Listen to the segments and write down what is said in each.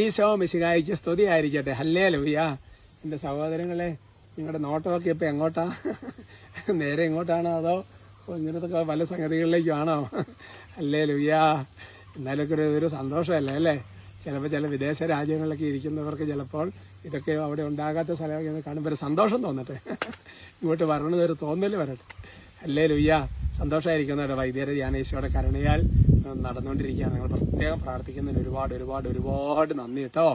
ഈശോ മിശികായിക്ക് സ്തുതി ആയിരിക്കട്ടെ ഹല്ലേ ലൂയ? എന്റെ സഹോദരങ്ങളെ നിങ്ങളുടെ നോട്ടമൊക്കെ ഇപ്പം എങ്ങോട്ടാ? നേരെ എങ്ങോട്ടാണോ അതോ ഇങ്ങനത്തെ പല സംഗതികളിലേക്കാണോ? അല്ലേ ലൂയ? എന്നാലൊക്കെ ഒരു ഒരു സന്തോഷമല്ലേ അല്ലേ? ചിലപ്പോൾ ചില വിദേശ രാജ്യങ്ങളിലൊക്കെ ഇരിക്കുന്നവർക്ക് ചിലപ്പോൾ ഇതൊക്കെ അവിടെ ഉണ്ടാകാത്ത സ്ഥലമൊക്കെ കാണുമ്പോൾ ഒരു സന്തോഷം തോന്നട്ടെ. ഇങ്ങോട്ട് വരണമെന്നൊരു തോന്നൽ വരട്ടെ. അല്ലേ ലുയ്യ സന്തോഷമായിരിക്കുന്നവരുടെ വൈദ്യരെ ധ്യാനേശ്വരുടെ കരുണയാൽ. നടന്നുകൊണ്ടിരിക്കുകയാണ്. നിങ്ങൾ പ്രത്യേകം പ്രാർത്ഥിക്കുന്നതിന് ഒരുപാട് ഒരുപാട് ഒരുപാട് നന്ദി കേട്ടോ.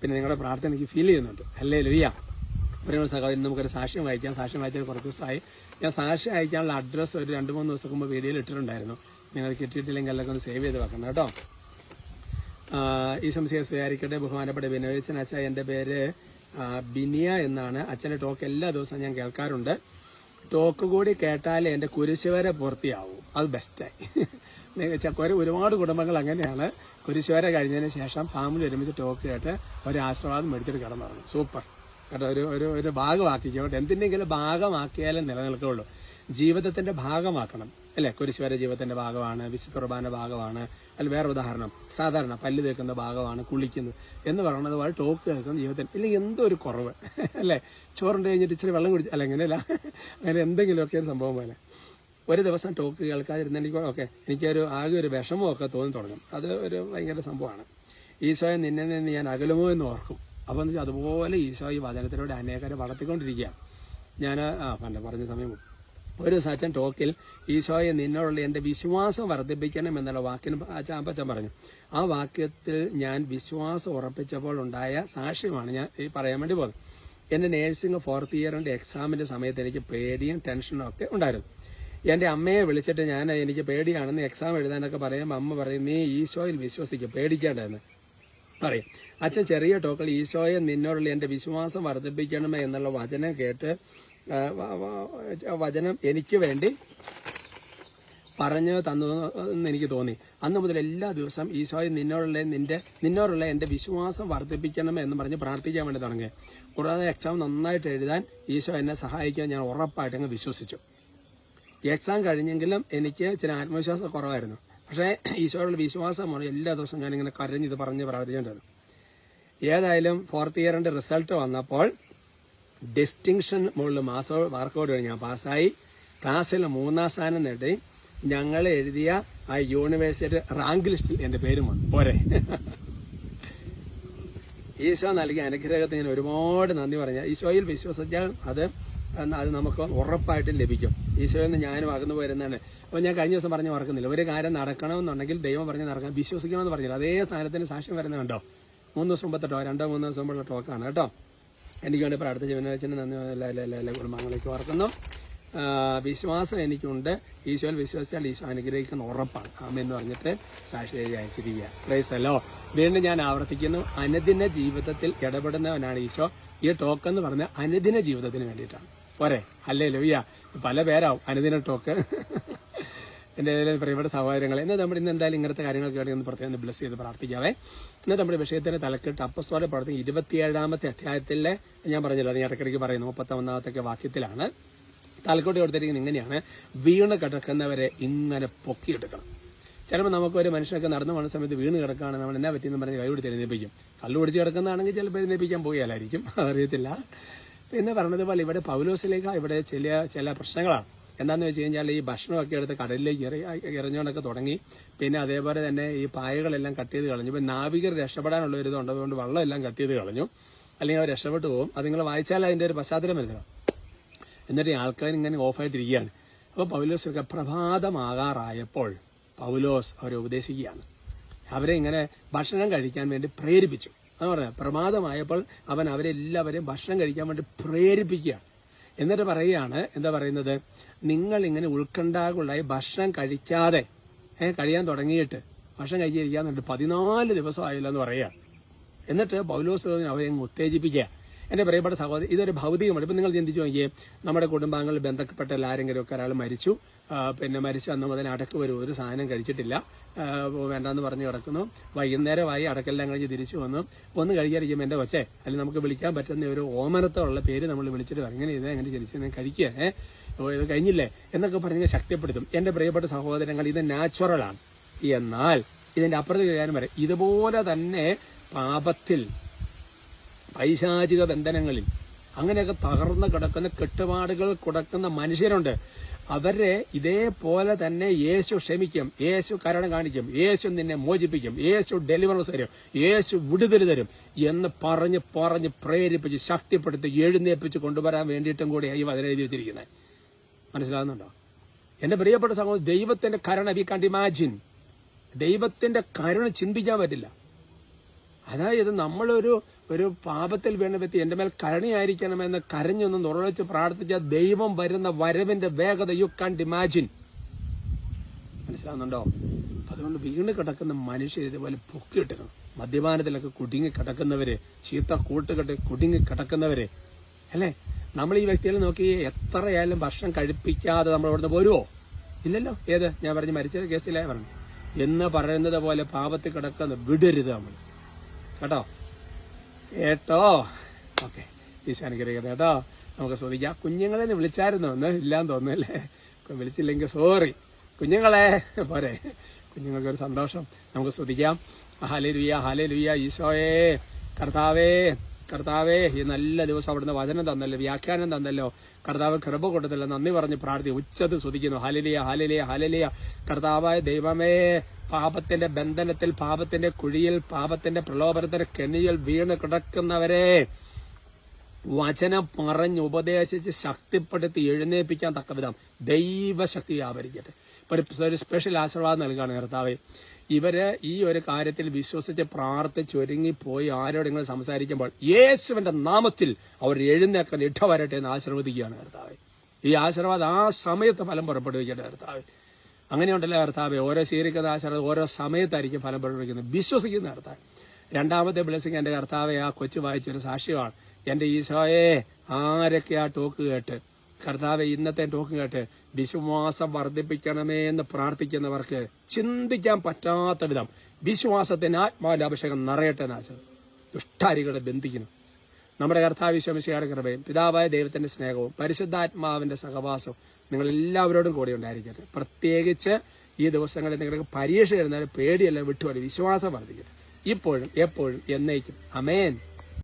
പിന്നെ നിങ്ങളുടെ പ്രാർത്ഥന എനിക്ക് ഫീൽ ചെയ്യുന്നുണ്ട്. അല്ലേ ലുയ്യ ഒരു സഹോദരൻ നമുക്കൊരു സാക്ഷ്യം വായിക്കാം. സാക്ഷ്യം വായിച്ചാൽ കുറച്ച് ദിവസമായി. ഞാൻ സാക്ഷ്യം അയക്കാനുള്ള അഡ്രസ്സ് ഒരു രണ്ട് മൂന്ന് ദിവസം മുമ്പ് വീഡിയോയിൽ ഇട്ടിട്ടുണ്ടായിരുന്നു. നിങ്ങൾ കിട്ടിയിട്ടില്ലെങ്കിൽ എല്ലാം ഒന്ന് സേവ് ചെയ്ത് വെക്കണം കേട്ടോ. ഈ സംശയം സ്വീകരിക്കട്ടെ ബഹുമാനപ്പെട്ട ബിനോയിച്ചൻ അച്ഛ എന്റെ പേര് ബിനിയ എന്നാണ്. അച്ഛന്റെ ടോക്ക് എല്ലാ ദിവസവും ഞാൻ കേൾക്കാറുണ്ട്. ടോക്ക് കൂടി കേട്ടാലേ എന്റെ കുരിശുവരെ പൂർത്തിയാവും. അത് ബെസ്റ്റായി ഒരു ഒരുപാട് കുടുംബങ്ങൾ അങ്ങനെയാണ്. കുരിശുവര കഴിഞ്ഞതിന് ശേഷം ഫാമിലി ഒരുമിച്ച് ടോക്ക് കേട്ട് ഒരു ആശീർവാദം മേടിച്ചിട്ട് കിടന്നു സൂപ്പർ. കേട്ടോ ഒരു ഒരു ഒരു ഭാഗമാക്കിക്കോട്ടെ എന്തിന്റെങ്കിലും ഭാഗമാക്കിയാലേ നിലനിൽക്കുള്ളൂ. ജീവിതത്തിന്റെ ഭാഗമാക്കണം. അല്ലെ? കുരിശുവര ജീവിതത്തിന്റെ ഭാഗമാണ് വിശുദ്ധ ഭാഗമാണ് അല്ല വേറെ ഉദാഹരണം. സാധാരണ പല്ല് തേക്കുന്ന ഭാഗമാണ് കുളിക്കുന്നത് എന്ന് പറയുന്നത് പോലെ ടോക്ക് കേൾക്കുന്ന ജീവിതത്തിൽ ഇല്ലെങ്കിൽ എന്തോ ഒരു കുറവ്. അല്ലെ? ചോറുണ്ട് കഴിഞ്ഞിട്ട് ഇച്ചിരി വെള്ളം കുടിച്ച് അല്ല അങ്ങനെയല്ല അങ്ങനെ എന്തെങ്കിലുമൊക്കെ ഒരു സംഭവം പോലെ. ഒരു ദിവസം ടോക്ക് കേൾക്കാതിരുന്ന എനിക്ക് ഓക്കെ എനിക്കൊരു ആകെ ഒരു വിഷമമൊക്കെ തോന്നി തുടങ്ങും. അത് ഒരു ഭയങ്കര സംഭവമാണ്. ഈശോയെ നിന്നെ നിന്ന് ഞാൻ അകലുമോ എന്ന് ഓർക്കും. അപ്പോൾ എന്ന് വെച്ചാൽ അതുപോലെ ഈശോ ഈ വചനത്തിലൂടെ അനേകരെ വളർത്തിക്കൊണ്ടിരിക്കുക ഞാൻ ആ പണ്ട് പറഞ്ഞ സമയം ഒരു സച്ചൻ ടോക്കിൽ ഈശോയെ നിന്നോടുള്ള എന്റെ വിശ്വാസം വർദ്ധിപ്പിക്കണം എന്നുള്ള വാക്കിന് അച്ഛൻ പറഞ്ഞു. ആ വാക്യത്തിൽ ഞാൻ വിശ്വാസം ഉറപ്പിച്ചപ്പോൾ ഉണ്ടായ സാക്ഷ്യമാണ് ഞാൻ ഈ പറയാൻ വേണ്ടി പോകുന്നത് എന്റെ നേഴ്സിംഗ് ഫോർത്ത് ഇയറിന്റെ എക്സാമിന്റെ സമയത്ത് എനിക്ക് പേടിയും ടെൻഷനും ഒക്കെ ഉണ്ടായിരുന്നു. എന്റെ അമ്മയെ വിളിച്ചിട്ട് ഞാൻ എനിക്ക് പേടിയാണെന്ന് എക്സാം എഴുതാനൊക്കെ പറയുമ്പോൾ അമ്മ പറയും നീ ഈശോയിൽ വിശ്വസിക്കും പേടിക്കേണ്ടതെന്ന് പറയും. അച്ഛൻ ചെറിയ ടോക്കൾ ഈശോയെ നിന്നോടുള്ള എന്റെ വിശ്വാസം വർദ്ധിപ്പിക്കണമേ എന്നുള്ള വചനം കേട്ട് വചനം എനിക്ക് വേണ്ടി പറഞ്ഞു തന്നു എന്ന് എനിക്ക് തോന്നി. അന്ന് മുതൽ എല്ലാ ദിവസവും ഈശോയെ നിന്നോടുള്ള നിന്റെ നിന്നോടുള്ള എന്റെ വിശ്വാസം വർദ്ധിപ്പിക്കണം എന്ന് പറഞ്ഞ് പ്രാർത്ഥിക്കാൻ വേണ്ടി തുടങ്ങി. കൂടാതെ എക്സാം നന്നായിട്ട് എഴുതാൻ ഈശോ എന്നെ സഹായിക്കാൻ ഞാൻ ഉറപ്പായിട്ട് അങ്ങ് വിശ്വസിച്ചു. എക്സാം കഴിഞ്ഞെങ്കിലും എനിക്ക് ചില ആത്മവിശ്വാസം കുറവായിരുന്നു. പക്ഷേ ഈശോയുടെ വിശ്വാസമാണ് എല്ലാ ദിവസവും ഞാനിങ്ങനെ കരഞ്ഞ് ഇത് പറഞ്ഞ് പ്രാർത്ഥിക്കേണ്ടത് ഏതായാലും ഫോർത്ത് ഇയറിന്റെ റിസൾട്ട് വന്നപ്പോൾ ഡിസ്റ്റിങ്ഷൻ മുകളിൽ മാസോ മാർക്കോട് വഴി ഞാൻ പാസ്സായി. ക്ലാസ്സിൽ മൂന്നാം സ്ഥാനം നേടി. ഞങ്ങൾ എഴുതിയ ആ യൂണിവേഴ്സിറ്റി റാങ്ക് ലിസ്റ്റിൽ എന്റെ പേരും വന്നു. പോരെ. ഈശോ നൽകിയ അനുഗ്രഹത്തിന് ഞാൻ ഒരുപാട് നന്ദി പറഞ്ഞു. ഈശോയിൽ വിശ്വസിച്ചാൽ അത് അത് നമുക്ക് ഉറപ്പായിട്ടും ലഭിക്കും. ഈശോയിൽ നിന്ന് ഞാനും അകന്നു പോരുന്നതാണ് അപ്പോൾ ഞാൻ കഴിഞ്ഞ ദിവസം പറഞ്ഞ് മറക്കുന്നില്ല. ഒരു കാര്യം നടക്കണമെന്നുണ്ടെങ്കിൽ ദൈവം പറഞ്ഞ് നടക്കണം. വിശ്വസിക്കണമെന്ന് പറഞ്ഞില്ല. അതേ സാധനത്തിന് സാക്ഷ്യം വരുന്നുണ്ടോ മൂന്ന് ദിവസം മുമ്പത്തെ ടോ രണ്ടോ മൂന്ന് ദിവസം മുമ്പുള്ള ടോക്കാണ് കേട്ടോ. എനിക്ക് വേണ്ടി പ്രാർത്ഥിച്ച വിനോദത്തിന് നന്ദി എല്ലാ എല്ലാ എല്ലാ കുടുംബങ്ങളിലേക്ക് ഓർക്കുന്നു. വിശ്വാസം എനിക്കുണ്ട്. ഈശോയിൽ വിശ്വസിച്ചാൽ ഈശോ അനുഗ്രഹിക്കുന്ന ഉറപ്പാണ്. ആമെന്ന് പറഞ്ഞിട്ട് സാക്ഷി അയച്ചിരിക്കുക. പ്രൈസല്ലോ വീണ്ടും ഞാൻ ആവർത്തിക്കുന്നു. അനുദിന ജീവിതത്തിൽ ഇടപെടുന്നവനാണ് ഈശോ. ഈ ടോക്ക് എന്ന് പറഞ്ഞ അനുദിന ജീവിതത്തിന് വേണ്ടിയിട്ടാണ്. പോരെ. അല്ലേ ലോയ്യ പല പേരാവും. അനുദിന ടോക്ക് എന്റെ പ്രിയപ്പെട്ട സഹോദരങ്ങളെ ഇന്ന് നമ്മൾ ഇന്ന് എന്തായാലും ഇങ്ങനത്തെ കാര്യങ്ങൾ വേണ്ടി ഒന്ന് പ്രത്യേകം ബ്ലസ് ചെയ്ത് പ്രാർത്ഥിക്കാവേ. ഇന്ന് നമ്മുടെ വിഷയത്തിന്റെ തലക്കെട്ട് അപ്പസ്തോല പ്രവർത്തി ഇരുപത്തിയേഴാമത്തെ അധ്യായത്തിലെ ഞാൻ പറഞ്ഞല്ലോ അത് ഞാൻ ഇടയ്ക്കിടയ്ക്ക് പറയുന്നു മുപ്പത്തി ഒന്നാമത്തെ വാക്യത്തിലാണ്. തലക്കോട്ട് കൊടുത്തിരിക്കുന്നത് ഇങ്ങനെയാണ്. വീണ് കിടക്കുന്നവരെ ഇങ്ങനെ പൊക്കിയെടുക്കണം. ചിലപ്പോൾ നമുക്ക് ഒരു മനുഷ്യനൊക്കെ നടന്നു പോകുന്ന സമയത്ത് വീണ് കിടക്കുകയാണ് നമ്മൾ എന്നാ പറ്റിയെന്ന് പറഞ്ഞ് കൈ പിടിച്ച് എഴുന്നേപ്പിക്കും കള്ളു പിടിച്ച് കിടക്കുന്നതാണെങ്കിൽ ചിലപ്പോൾ എഴുന്നേപ്പിക്കാൻ പോയാലായിരിക്കും അതറിയത്തില്ല. പിന്നെ പറഞ്ഞതുപോലെ ഇവിടെ പൗലോസിലേക്ക് ഇവിടെ ചില ചില പ്രശ്നങ്ങളാണ്. എന്താന്ന് വെച്ച് കഴിഞ്ഞാൽ ഈ ഭക്ഷണമൊക്കെ എടുത്ത് കടലിലേക്ക് എറി തുടങ്ങി. പിന്നെ അതേപോലെ തന്നെ ഈ പായകളെല്ലാം കട്ട് ചെയ്ത് കളഞ്ഞു. ഇപ്പം നാവികർ രക്ഷപ്പെടാനുള്ള ഒരു ഇതുണ്ട്. അതുകൊണ്ട് വെള്ളം എല്ലാം കട്ട് ചെയ്ത് കളഞ്ഞു. അല്ലെങ്കിൽ അവർ രക്ഷപ്പെട്ടു പോകും. അത് നിങ്ങൾ വായിച്ചാൽ അതിന്റെ ഒരു പശ്ചാത്തലം വരുന്നത് എന്നിട്ട് ആൾക്കാർ ഇങ്ങനെ ഓഫായിട്ടിരിക്കുകയാണ്. അപ്പോൾ പൗലോസ് പ്രഭാതമാകാറായപ്പോൾ പൗലോസ് അവരെ ഉപദേശിക്കുകയാണ്. അവരെ ഇങ്ങനെ ഭക്ഷണം കഴിക്കാൻ വേണ്ടി പ്രേരിപ്പിച്ചു. എന്ന് പറഞ്ഞാൽ പ്രമാദമായപ്പോൾ അവൻ അവരെല്ലാവരെയും ഭക്ഷണം കഴിക്കാൻ വേണ്ടി പ്രേരിപ്പിക്കുക. എന്നിട്ട് പറയുകയാണ് എന്താ പറയുന്നത്? നിങ്ങൾ ഇങ്ങനെ ഉൾക്കണ്ടാകുള്ളായി ഭക്ഷണം കഴിക്കാതെ ഏഹ് കഴിയാൻ തുടങ്ങിയിട്ട് ഭക്ഷണം കഴിച്ചിരിക്കാന്നുണ്ട് പതിനാല് ദിവസമായില്ല എന്ന് പറയുക. എന്നിട്ട് പൗലോസ് അവരെ ഉത്തേജിപ്പിക്കുക. എന്റെ പ്രിയപ്പെട്ട സഹോദരി ഇതൊരു ഭൗതികമാണ്. ഇപ്പം നിങ്ങൾ ചിന്തിച്ചു നോക്കിയേ നമ്മുടെ കുടുംബാംഗങ്ങളിൽ ബന്ധപ്പെട്ട ആരെങ്കിലും ഒക്കെ ഒരാൾ മരിച്ചു. പിന്നെ മരിച്ച അന്ന് മുതൽ അടക്ക് വരും. ഒരു സാധനം കഴിച്ചിട്ടില്ല. വേണ്ടാന്ന് പറഞ്ഞ് കിടക്കുന്നു. വൈകുന്നേരമായി അടക്കെല്ലാം കഴിഞ്ഞ് തിരിച്ചു വന്നു. ഒന്ന് കഴിക്കാതിരിക്കുമ്പോൾ എന്റെ കൊച്ചേ അല്ലെങ്കിൽ നമുക്ക് വിളിക്കാൻ പറ്റുന്ന ഒരു ഓമനത്തോടുള്ള പേര് നമ്മൾ വിളിച്ചിട്ട് ഇങ്ങനെ ഇത് എങ്ങനെ ചിരിച്ചു കഴിക്കുക ഏഹ് ഇത് കഴിഞ്ഞില്ലേ? എന്നൊക്കെ പറഞ്ഞ് ശക്തിപ്പെടുത്തും. എന്റെ പ്രിയപ്പെട്ട സഹോദരങ്ങൾ ഇത് നാച്ചുറലാണ് എന്നാൽ ഇതിന്റെ അപ്പുറത്ത് കഴിയാനും വരെ ഇതുപോലെ തന്നെ പാപത്തിൽ പൈശാചിക ബന്ധനങ്ങളിൽ അങ്ങനെയൊക്കെ തകർന്ന് കിടക്കുന്ന കെട്ടുപാടുകൾ കിടക്കുന്ന മനുഷ്യരുണ്ട്. അവരെ ഇതേപോലെ തന്നെ യേശു ക്ഷമിക്കും യേശു കരുണ കാണിക്കും യേശു നിന്നെ മോചിപ്പിക്കും യേശു ഡെലിവറൻസ് തരും യേശു വിടുതൽ തരും എന്ന് പറഞ്ഞ് പറഞ്ഞ് പ്രേരിപ്പിച്ച് ശക്തിപ്പെടുത്തി എഴുന്നേൽപ്പിച്ച് കൊണ്ടുവരാൻ വേണ്ടിയിട്ടും കൂടിയാണ് ഈ വചനം എഴുതി വെച്ചിരിക്കുന്നത് മനസ്സിലാകുന്നുണ്ടോ? എന്റെ പ്രിയപ്പെട്ട സഹോദരൻ ദൈവത്തിന്റെ കരുണ വി കണ്ട് ഇമാജിൻ ദൈവത്തിന്റെ കരുണ ചിന്തിക്കാൻ പറ്റില്ല. അതായത് നമ്മളൊരു ഒരു പാപത്തിൽ വീണ വ്യക്തി എന്റെ മേൽ കരുണയായിരിക്കണമെന്ന് കരഞ്ഞൊന്ന് നുറവെച്ച് പ്രാർത്ഥിച്ച ദൈവം വരുന്ന വരവിന്റെ വേഗത യു കാൻ ഇമാജിൻ മനസ്സിലാവുന്നുണ്ടോ? അതുകൊണ്ട് വീണ് കിടക്കുന്ന മനുഷ്യർ ഇതുപോലെ പൊക്കിയിട്ടണം മദ്യപാനത്തിലൊക്കെ കുടുങ്ങി കിടക്കുന്നവര് ചീത്ത കൂട്ടുകെട്ട് കുടുങ്ങി കിടക്കുന്നവര് അല്ലേ? നമ്മൾ ഈ വ്യക്തിയിൽ നോക്കി എത്രയായാലും ഭക്ഷണം കഴിപ്പിക്കാതെ നമ്മൾ ഇവിടുന്ന് പോരുവോ? ഇല്ലല്ലോ. ഏത്? ഞാൻ പറഞ്ഞു മരിച്ച കേസിലായ പറഞ്ഞു. എന്ന് പറയുന്നത് പോലെ പാപത്തിൽ കിടക്കുന്ന വിടരുത് നമ്മൾ. കേട്ടോ? കേട്ടോ? ഓക്കെ. ഈശോ അനുഗ്രഹിക്കട്ടെ കേട്ടോ. നമുക്ക് ശ്രദ്ധിക്കാം. കുഞ്ഞുങ്ങളെ വിളിച്ചായിരുന്നു? ഒന്ന് ഇല്ലാന്ന് തോന്നുന്നല്ലേ വിളിച്ചില്ലെങ്കിൽ സോറി കുഞ്ഞുങ്ങളെ പോരെ. കുഞ്ഞുങ്ങൾക്ക് ഒരു സന്തോഷം. നമുക്ക് ശ്രദ്ധിക്കാം. ഹാലേ ലുയ്യ ഹാലേ ലുയ്യ ഈശോയെ. കർത്താവേ കർത്താവേ. ഈ നല്ല ദിവസം അവിടുന്ന് വചനം തന്നല്ലോ വ്യാഖ്യാനം തന്നല്ലോ. കർത്താവ് കൃപ കൊടുത്തല്ലോ. നന്ദി പറഞ്ഞ് പ്രാർത്ഥി ഉച്ചത് ശ്രദ്ധിക്കുന്നു. ഹാലലിയ ഹാലലിയ ഹാലലിയ കർത്താവായ ദൈവമേ പാപത്തിന്റെ ബന്ധനത്തിൽ പാപത്തിന്റെ കുഴിയിൽ പാപത്തിന്റെ പ്രലോഭനത്തിന്റെ കെണിയൽ വീണ് കിടക്കുന്നവരെ വചനം പറഞ്ഞ് ഉപദേശിച്ച് ശക്തിപ്പെടുത്തി എഴുന്നേൽപ്പിക്കാൻ തക്ക വിധം ദൈവശക്തി വ്യാപരിക്കട്ടെ. ഇപ്പൊ ഒരു സ്പെഷ്യൽ ആശീർവാദം നൽകുകയാണ് കർത്താവെ. ഇവർ ഈ ഒരു കാര്യത്തിൽ വിശ്വസിച്ച് പ്രാർത്ഥിച്ചൊരുങ്ങി പോയി ആരോടെങ്കിലും സംസാരിക്കുമ്പോൾ യേശുവിന്റെ നാമത്തിൽ അവർ എഴുന്നേക്കാൻ ഇടവരട്ടെ എന്ന് ആശീർവദിക്കുകയാണ് കർത്താവെ. ഈ ആശീർവാദം ആ സമയത്ത് ഫലം പുറപ്പെടുവിക്കട്ടെ കർത്താവെ. അങ്ങനെയുണ്ടല്ലോ കർത്താവ്? ഓരോ സ്വീകരിക്കുന്ന ഓരോ സമയത്തായിരിക്കും ഫലം പ്രകടിപ്പിക്കുന്നത്. വിശ്വസിക്കുന്ന കർത്താവ്. രണ്ടാമത്തെ ബ്ലെസ്സിങ് എന്റെ കർത്താവെ ആ കൊച്ചു വായിച്ചൊരു സാക്ഷ്യമാണ്. എന്റെ ഈശോയെ ആരൊക്കെ ആ ടോക്ക് കേട്ട്? കർത്താവെ ഇന്നത്തെ ടോക്ക് കേട്ട് വിശ്വാസം വർദ്ധിപ്പിക്കണമേ എന്ന് പ്രാർത്ഥിക്കുന്നവർക്ക് ചിന്തിക്കാൻ പറ്റാത്ത വിധം വിശ്വാസത്തിന് ആത്മാവിന്റെ അഭിഷേകം നിറയട്ടെ നാശം ദുഷ്ടാരികളെ ബന്ധിക്കുന്നു. നമ്മുടെ കർത്താവ് വിശ്വമിശയുടെ കൃപയും പിതാവായ ദൈവത്തിന്റെ സ്നേഹവും പരിശുദ്ധാത്മാവിന്റെ സഹവാസവും നിങ്ങൾ എല്ലാവരോടും കൂടെ ഉണ്ടായിരിക്കട്ടെ പ്രത്യേകിച്ച് ഈ ദിവസങ്ങളിൽ നിങ്ങൾക്ക് പരീക്ഷ എഴുന്നാലും പേടിയല്ല വിട്ടുപോലെ വിശ്വാസം വർദ്ധിക്കട്ടെ ഇപ്പോഴും എപ്പോഴും എന്നേക്കും. അമേൻ.